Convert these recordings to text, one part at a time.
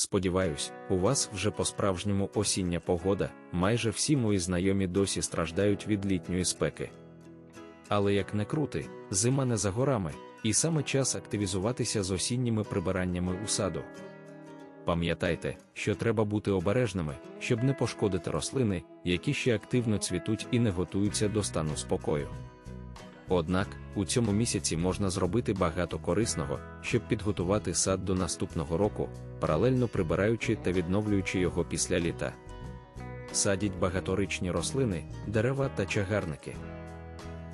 Сподіваюсь, у вас вже по-справжньому осіння погода, майже всі мої знайомі досі страждають від літньої спеки. Але як не крути, зима не за горами, і саме час активізуватися з осінніми прибираннями у саду. Пам'ятайте, що треба бути обережними, щоб не пошкодити рослини, які ще активно цвітуть і не готуються до стану спокою. Однак, у цьому місяці можна зробити багато корисного, щоб підготувати сад до наступного року, паралельно прибираючи та відновлюючи його після літа. Садіть багаторичні рослини, дерева та чагарники.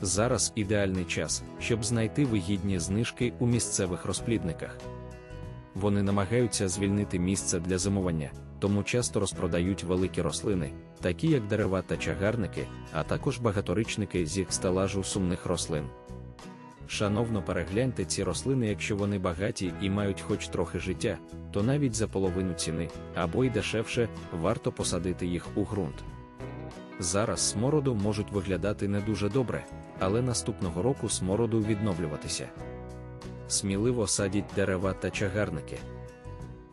Зараз ідеальний час, щоб знайти вигідні знижки у місцевих розплідниках. Вони намагаються звільнити місце для зимування, тому часто розпродають великі рослини, такі як дерева та чагарники, а також багаторичники зі стелажу сумних рослин. Шановно перегляньте ці рослини, якщо вони багаті і мають хоч трохи життя, то навіть за половину ціни або й дешевше варто посадити їх у ґрунт. Зараз смороду можуть виглядати не дуже добре, але наступного року смороду відновлюватися. Сміливо садіть дерева та чагарники.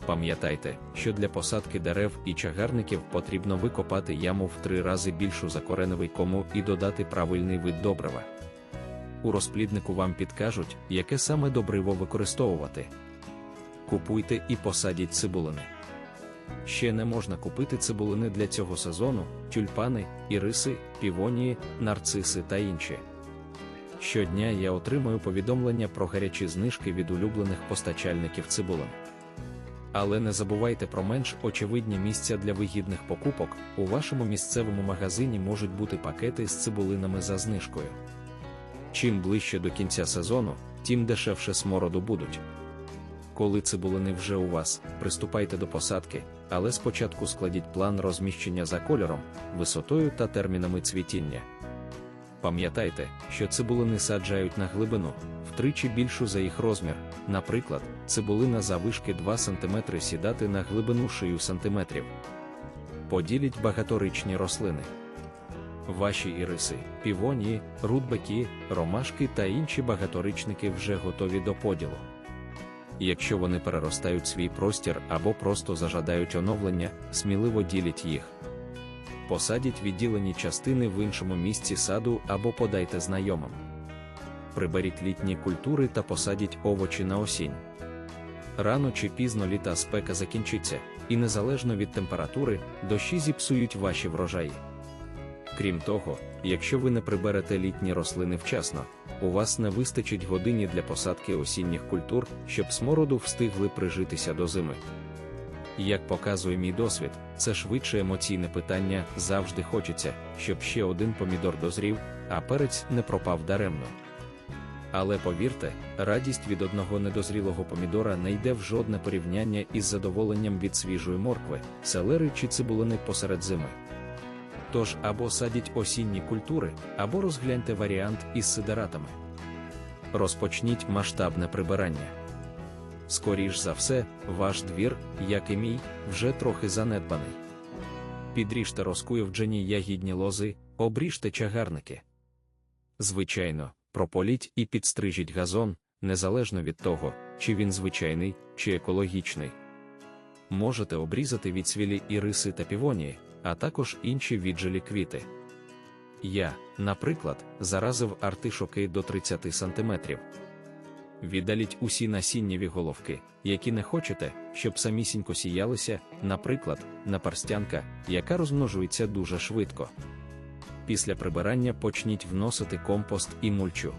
Пам'ятайте, що для посадки дерев і чагарників потрібно викопати яму в три рази більшу за кореневий кому і додати правильний вид добрива. У розпліднику вам підкажуть, яке саме добриво використовувати. Купуйте і посадіть цибулини. Ще не можна купити цибулини для цього сезону, тюльпани, іриси, півонії, нарциси та інші. Щодня я отримую повідомлення про гарячі знижки від улюблених постачальників цибулин. Але не забувайте про менш очевидні місця для вигідних покупок. У вашому місцевому магазині можуть бути пакети з цибулинами за знижкою. Чим ближче до кінця сезону, тим дешевше смороду будуть. Коли цибулини вже у вас, приступайте до посадки, але спочатку складіть план розміщення за кольором, висотою та термінами цвітіння. Пам'ятайте, що цибулини саджають на глибину, втричі більшу за їх розмір, наприклад, цибулина завишки 2 см сідати на глибину 6 см. Поділіть багаторичні рослини. Ваші іриси, півонії, рудбеки, ромашки та інші багаторичники вже готові до поділу. Якщо вони переростають свій простір або просто зажадають оновлення, сміливо діліть їх. Посадіть відділені частини в іншому місці саду або подайте знайомим. Приберіть літні культури та посадіть овочі на осінь. Рано чи пізно літа спека закінчиться, і незалежно від температури, дощі зіпсують ваші врожаї. Крім того, якщо ви не приберете літні рослини вчасно, у вас не вистачить годині для посадки осінніх культур, щоб смороду встигли прижитися до зими. Як показує мій досвід, це швидше емоційне питання завжди хочеться, щоб ще один помідор дозрів, а перець не пропав даремно. Але повірте, радість від одного недозрілого помідора не йде в жодне порівняння із задоволенням від свіжої моркви, селери чи цибулини посеред зими. Тож або садіть осінні культури, або розгляньте варіант із сидератами. Розпочніть масштабне прибирання. Скоріш за все, ваш двір, як і мій, вже трохи занедбаний. Підріжте розкуйовджені ягідні лози, обріжте чагарники. Звичайно, прополіть і підстрижіть газон, незалежно від того, чи він звичайний, чи екологічний. Можете обрізати відсвілі іриси та півонії, а також інші віджилі квіти. Я, наприклад, заразив артишоки до 30 см. Віддаліть усі насіннєві головки, які не хочете, щоб самісінько сіялися, наприклад, наперстянка, яка розмножується дуже швидко. Після прибирання почніть вносити компост і мульчу.